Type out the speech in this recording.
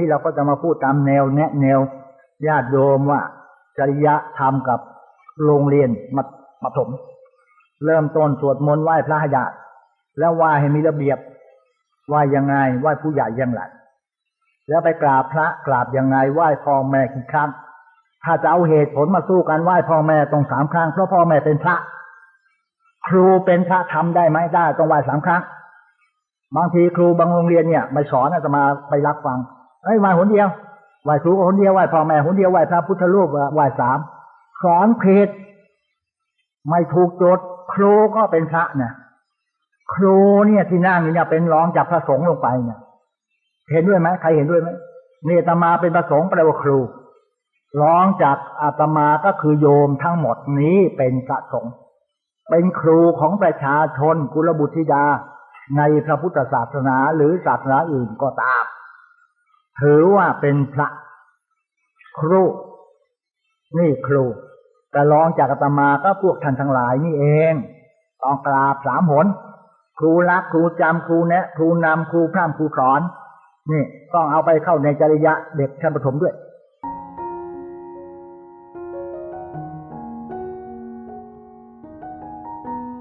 ที่เราก็จะมาพูดตามแนวแนะแนวญาติโยมว่าจริยธรรมกับโรงเรียนมัธปฐมเริ่มต้นสวดมนต์ไหว้พระห้ญาติแล้วไหว้ให้มีระเบียบไหว้ยังไงไหว้ผู้ใหญ่ยังไงแล้วไปกราบพระกราบยังไงไหว้พ่อแม่กี่ครั้งถ้าจะเอาเหตุผลมาสู้กันไหว้พ่อแม่ต้องสามครั้งเพราะพ่อแม่เป็นพระ ครูเป็นพระทำได้ไหมได้ต้องไหว้สามครั้งบางทีครูบางโรงเรียนเนี่ยไม่สอนอาจะมาไปรับฟัง เอ้ยไหว้หนเดียวไหว้ครูก็หนเดียวไหว้พ่อแม่หนเดียวไหว้พระพุทธรูปไหว้สามสอนผิดไม่ถูกโจทย์ครูก็เป็นพระเนี่ยครูเนี่ยที่นั่งนี่เนี่ยเป็นรองจากพระสงฆ์ลงไปเนี่ย เห็นด้วยไหมใครเห็นด้วยไหมเนี่อาตมาเป็นพระสงฆ์แปลว่าครูรองจากอาตมาก็คือโยมทั้งหมดนี้เป็นพระสงฆ์เป็นครูของประชาชนกุลบุตรธิดาในพระพุทธศาสนาหรือศาสนาอื่นก็ตาม ถือว่าเป็นพระครู นี่ครู แต่รองจากอาตมาก็พวกท่านทั้งหลายนี่เองต้องกราบสามหน ครูรักครูจำครูแนะ ครูนำครูพร่ำครูสอน นี่ต้องเอาไปเข้าในจริยะเด็กชั้นประถมด้วย